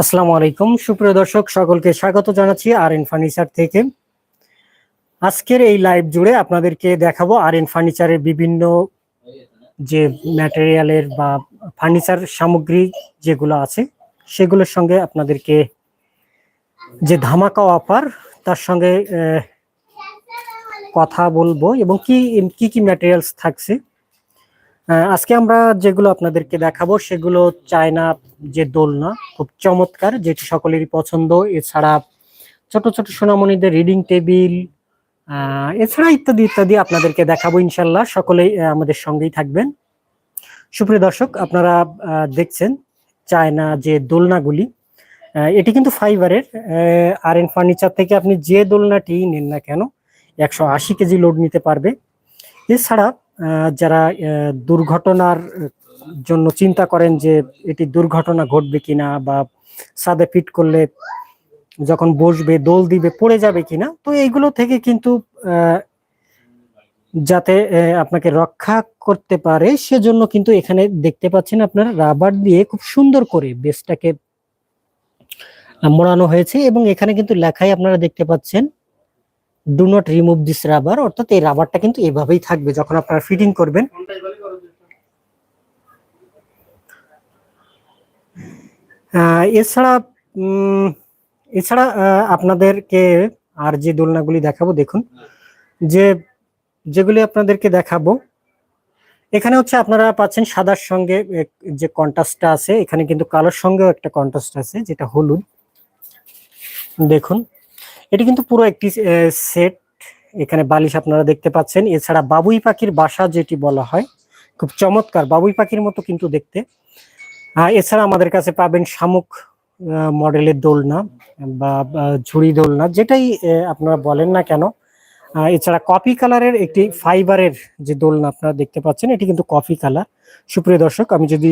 আসসালামু আলাইকুম। সুপ্রিয় দর্শক, সকলকে স্বাগত জানাচ্ছি আর এন ফার্নিচার থেকে। আজকের এই লাইভ জুড়ে আপনাদেরকে দেখাবো আর এন ফার্নিচারের বিভিন্ন যে ম্যাটেরিয়ালের বা ফার্নিচার সামগ্রী যেগুলো আছে, সেগুলোর সঙ্গে আপনাদেরকে যে ধামাকা অফার, তার সঙ্গে কথা বলব এবং কি কি কি ম্যাটেরিয়ালস থাকছে আজকে আমরা যেগুলো আপনাদেরকে দেখাবো, সেগুলো চায়না যে দোলনা, খুব চমৎকার, যেটি সকলেরই পছন্দ। এছাড়া ছোট ছোট সোনামণিদের রিডিং টেবিল এছাড়া ইত্যাদি ইত্যাদি আপনাদেরকে দেখাবো ইনশাল্লাহ। সকলেই আমাদের সঙ্গেই থাকবেন। সুপ্রিয় দর্শক, আপনারা দেখছেন চায়না যে দোলনাগুলি। এটি কিন্তু ফাইবারের আর এন ফার্নিচার থেকে আপনি যে দোলনাটি নেন না কেন, একশো আশি কেজি লোড নিতে পারবে। এছাড়া যারা দুর্ঘটনার জন্য চিন্তা করেন যে এটি দুর্ঘটনা ঘটবে কিনা বা সাদে ফিট করলে যখন বসবে, দোল দিবে, পড়ে যাবে কিনা, তো এইগুলো থেকে কিন্তু যাতে আপনাকে রক্ষা করতে পারে, সেজন্য কিন্তু এখানে দেখতে পাচ্ছেন আপনারা রাবার দিয়ে খুব সুন্দর করে বেসটাকে মোড়ানো হয়েছে এবং এখানে কিন্তু লেখাই আপনারা দেখতে পাচ্ছেন do not remove this rubber অর্থাৎ এই রাবারটা কিন্তু এভাবেই থাকবে যখন আপনারা ফিটিং করবেন। এছাড়া এছাড়া আপনাদেরকে আর যে দোলনাগুলি দেখাবো, দেখুন। যে, যেগুলি আপনাদেরকে দেখাবো, এখানে হচ্ছে আপনারা পাচ্ছেন সাদার সঙ্গে যে কন্ট্রাস্টটা আছে, এখানে কিন্তু কালোর সঙ্গেও একটা কন্ট্রাস্ট আছে, যেটা হলুদ। দেখুন। এটি কিন্তু পুরো একটি সেট এখানে বালিশ আপনারা দেখতে পাচ্ছেন। এছাড়া বাবুই পাখির বাসা যেটি বলা হয়, খুব চমৎকার। বাবুই পাখির মতো কিন্তু দেখতে। এছাড়া আমাদের কাছে পাবেন শামুক মডেলের দোলনা বা ঝুড়ি দোলনা, যেটাই আপনারা বলেন না কেন। এছাড়া কফি কালারের একটি ফাইবারের যে দোলনা আপনারা দেখতে পাচ্ছেন, এটি কিন্তু কফি কালার। সুপ্রিয় দর্শক, আমি যদি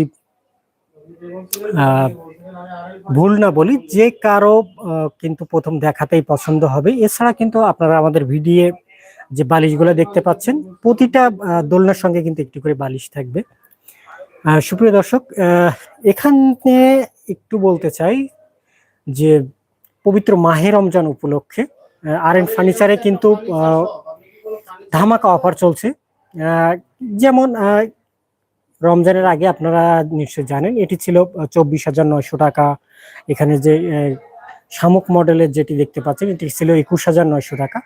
ভুল না বলি, যে কারও কিন্তু প্রথম দেখাতেই পছন্দ হবে। এছাড়া কিন্তু আপনারা আমাদের ভিডিও যে বালিশগুলো দেখতে পাচ্ছেন, প্রতিটা দোলনার সঙ্গে কিন্তু একটি করে বালিশ থাকবে। সুপ্রিয় দর্শক এখানে একটু বলতে চাই যে পবিত্র মাহে রমজান উপলক্ষে আর এন ফার্নিচারে কিন্তু ধামাকা অফার চলছে। যেমন রমজানের আগে আপনারা নিশ্চয় জানেন, এটি ছিল চব্বিশ হাজার নয়শো টাকা। এখানে যে শামুক মডেলের যেটি দেখতে পাচ্ছেন, এটি ছিল একুশ হাজার নয়শো টাকা।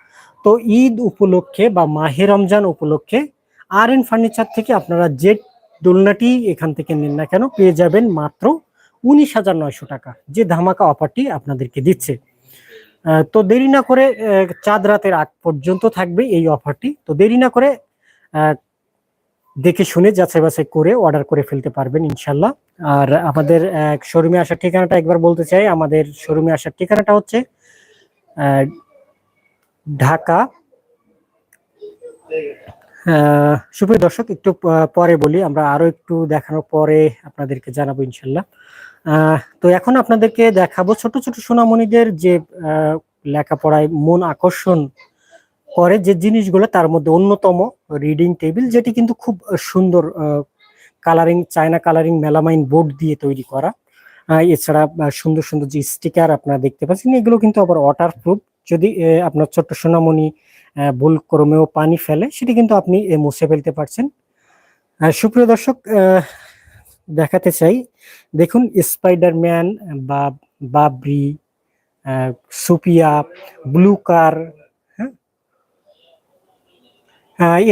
তো ঈদ উপলক্ষে বা মাহে রমজান উপলক্ষে আর এন ফার্নিচার থেকে আপনারা যে দোলনাটি এখান থেকে নেন না কেন, পেয়ে যাবেন মাত্র উনিশ হাজার নয়শো টাকা, যে ধামাকা অফারটি আপনাদেরকে দিচ্ছে। তো দেরি না করে চাঁদ রাতের আগ পর্যন্ত থাকবে এই অফারটি। তো দেরি না করে দেখে শুনে যাচাই বাছাই করে অর্ডার করে ফেলতে পারবেন ইনশাল্লাহ আর আমাদের শোরুমে আসার ঠিকানাটা একবার বলতে চাই। আমাদের শোরুমে আসার ঠিকানাটা হচ্ছে ঢাকা। সুপ্রিয় দর্শক একটু পরে বলি আমরা আরও একটু দেখানোর পরে আপনাদেরকে জানাব ইনশাল্লাহ তো এখন আপনাদেরকে দেখাবো ছোট ছোট সোনামণিদের যে আহ, লেখাপড়ায় মন আকর্ষণ করে যে জিনিসগুলো তার মধ্যে অন্যতম রিডিং টেবিল যেটি কিন্তু খুব সুন্দর colouring China colouring melamine board দিয়ে তৈরি করা। এছাড়া সুন্দর সুন্দর যে স্টিকার আপনারা দেখতে পাচ্ছেন, এগুলো কিন্তু আবার ওয়াটার প্রুফ যদি আপনার ছোট্ট সোনামণি ভুল ক্রমেও পানি ফেলে, সেটি কিন্তু আপনি মুছে ফেলতে পারছেন। সুপ্রিয় দর্শক দেখাতে চাই, দেখুন স্পাইডারম্যান বা বাবরি সুপিয়া ব্লু কার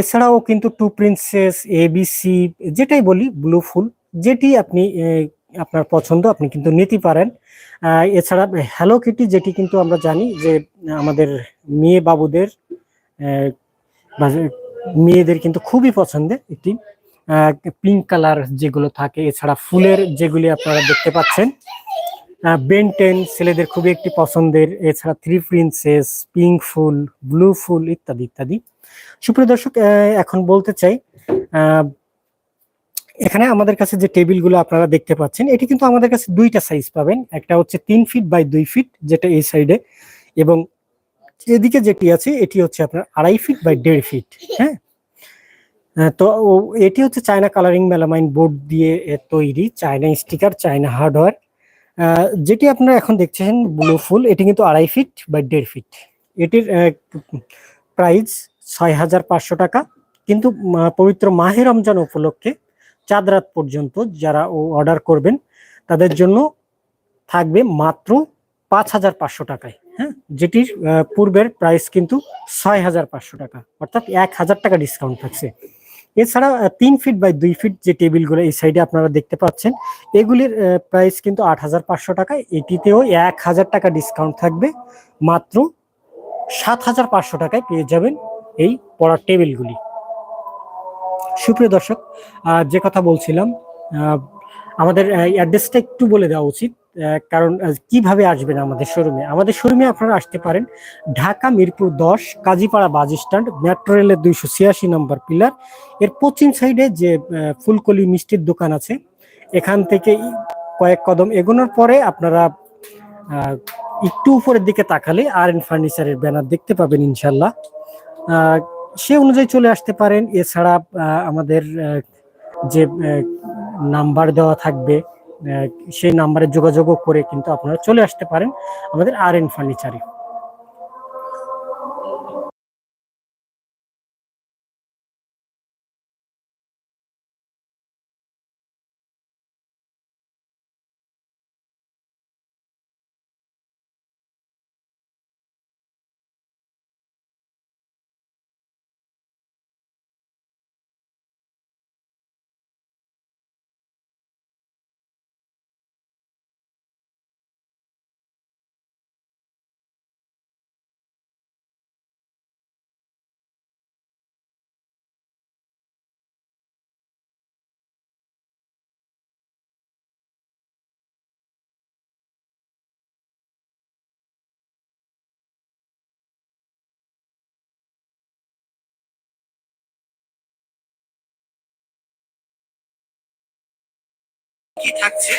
এছাড়াও কিন্তু টু প্রিন্সেস এবিসি যেটাই বলি ব্লু ফুল যেটি আপনি আপনার পছন্দ, আপনি কিন্তু নিতে পারেন। এছাড়া হ্যালো কিটি যেটি কিন্তু আমরা জানি যে, আমাদের মেয়ে বাবুদের মেয়েদের কিন্তু খুবই পছন্দের একটি পিঙ্ক কালার যেগুলো থাকে, এছাড়া ফুলের যেগুলি আপনারা দেখতে পাচ্ছেন। বেনটেন ছেলেদের খুবই একটি পছন্দের, এছাড়া থ্রি প্রিন্সেস পিঙ্ক ফুল ব্লু ফুল ইত্যাদি ইত্যাদি। সুপ্রিয় দর্শক এখন বলতে চাই এখানে আমাদের কাছে যে টেবিলগুলো আপনারা দেখতে পাচ্ছেন, এটি কিন্তু আমাদের কাছে দুইটা সাইজ পাবেন। একটা হচ্ছে তিন ফিট বাই দুই ফিট যেটা এই সাইডে এবং এদিকে যেটি আছে, এটি হচ্ছে আপনার আড়াই ফিট বাই দেড় ফিট হ্যাঁ? তো এটি হচ্ছে চায়না কালারিং মেলামাইন বোর্ড দিয়ে তৈরি চায়না স্টিকার চায়না হার্ডওয়্যার যেটি আপনারা এখন দেখছেন ব্লু ফুল, এটি কিন্তু আড়াই ফিট বাই দেড় ফিট এটির প্রাইস ছয় হাজার পাঁচশো টাকা। কিন্তু পবিত্র মাহে রমজান উপলক্ষে চাঁদ রাত পর্যন্ত যারা অর্ডার করবেন, তাদের জন্য থাকবে মাত্র পাঁচ হাজার পাঁচশো টাকায় হ্যাঁ? যেটির পূর্বের প্রাইস কিন্তু ছয় হাজার পাঁচশো টাকা, অর্থাৎ এক হাজার টাকা ডিসকাউন্ট থাকছে। এছাড়া তিন ফিট বাই দুই ফিট যে টেবিলগুলো এই সাইডে আপনারা দেখতে পাচ্ছেন, এগুলির প্রাইস কিন্তু আট হাজার পাঁচশো টাকা এটিতেও এক হাজার টাকা ডিসকাউন্ট থাকবে, মাত্র সাত হাজার পাঁচশো টাকায় পেয়ে যাবেন এই পড়ার টেবিলগুলি। সুপ্রিয় দর্শক যে কথা বলছিলাম আমাদের অ্যাড্রেসটা একটু বলে দেওয়া উচিত কারণ কীভাবে আসবেন আমাদের শোরুমে? আমাদের শোরুমে আপনারা আসতে পারেন ঢাকা মিরপুর দশ, কাজীপাড়া বাস স্ট্যান্ড, মেট্রো রেলের দুইশো ছিয়াশি নম্বর পিলার। এর পশ্চিম সাইডে যে ফুলকলি মিষ্টির দোকান আছে, এখান থেকে কয়েক কদম এগোনোর পরে আপনারা একটু উপরের দিকে তাকালে আর এন ফার্নিচারের ব্যানার দেখতে পাবেন ইনশাল্লাহ। সে অনুযায়ী চলে আসতে পারেন। এছাড়া আমাদের যে নাম্বার দেওয়া থাকবে সেই নাম্বারে যোগাযোগও করে কিন্তু আপনারা চলে আসতে পারেন। আমাদের আর এন ফার্নিচারে কি থাকছে?